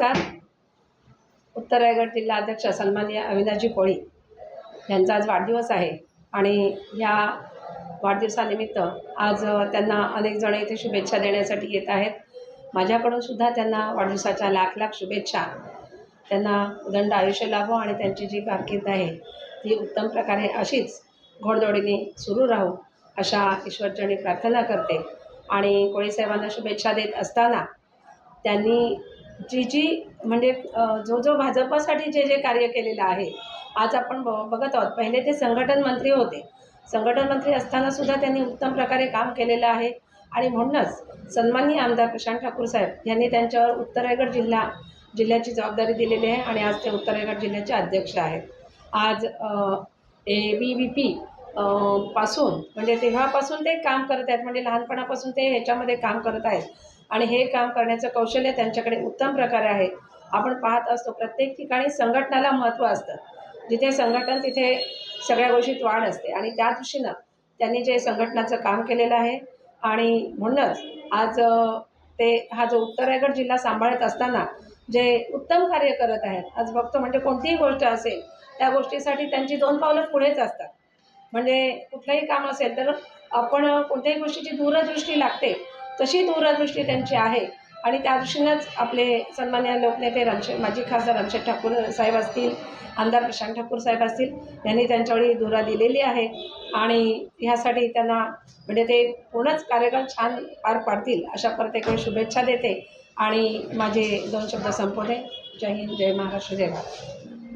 उत्तर रायगड जिल्हा अध्यक्ष सन्मान्य अविनाशजी कोळी यांचा आज वाढदिवस आहे. आणि या वाढदिवसानिमित्त आज त्यांना अनेक जण इथे शुभेच्छा देण्यासाठी येत आहेत. माझ्याकडून सुद्धा त्यांना वाढदिवसाच्या लाख लाख शुभेच्छा. त्यांना दंड आयुष्य लाभो आणि त्यांची जी कारकीर्द आहे ती उत्तम प्रकारे अशीच घोडदोडीने सुरू राहू अशा ईश्वरचरणी प्रार्थना करते. आणि कोळीसाहेबांना शुभेच्छा देत असताना त्यांनी जी जी म्हणजे जो जो भाजपासाठी जे जे कार्य केलेलं आहे आज आपण ब बघत आहोत. पहिले ते संघटन मंत्री होते. संघटन मंत्री असताना सुद्धा त्यांनी उत्तम प्रकारे काम केलेलं आहे. आणि म्हणूनच सन्माननीय आमदार प्रशांत ठाकूर साहेब यांनी त्यांच्यावर उत्तर रायगड जिल्हा जिल्ह्याची जबाबदारी दिलेली आहे आणि आज ते उत्तर रायगड जिल्ह्याचे अध्यक्ष आहेत. आज ए बी व्ही पी पासून म्हणजे तेव्हापासून ते काम करत आहेत. म्हणजे लहानपणापासून ते ह्याच्यामध्ये काम करत आहेत. आणि हे काम करण्याचं कौशल्य त्यांच्याकडे उत्तम प्रकारे आहे. आपण पाहत असतो प्रत्येक ठिकाणी संघटनाला महत्त्व असतं. जिथे संघटन तिथे सगळ्या गोष्टीत वाढ असते. आणि त्या दृष्टीनं त्यांनी जे संघटनाचं काम केलेलं आहे आणि म्हणूनच आज ते हा जो उत्तर रायगड जिल्हा सांभाळत असताना जे उत्तम कार्य करत आहेत आज बघतो म्हणजे कोणतीही गोष्ट असेल त्या गोष्टीसाठी त्यांची दोन पावलं पुढेच असतात. म्हणजे कुठलंही काम असेल तर आपण कोणत्याही गोष्टीची दूरदृष्टी लागते तशी दूरदृष्टी त्यांची आहे. आणि त्या दृष्टीनंच आपले सन्मान्य लोकनेते रणशे माजी खासदार रणशेठ ठाकूर साहेब असतील आमदार प्रशांत ठाकूर साहेब असतील यांनी त्यांच्यावेळी दुरा दिलेली आहे. आणि ह्यासाठी त्यांना म्हणजे ते पूर्णच कार्यक्रम छान पार पाडतील अशा प्रत्येकाला शुभेच्छा देते. आणि माझे दोन शब्द संपवले जय हिंद जय महाराष्ट्र जय भारत.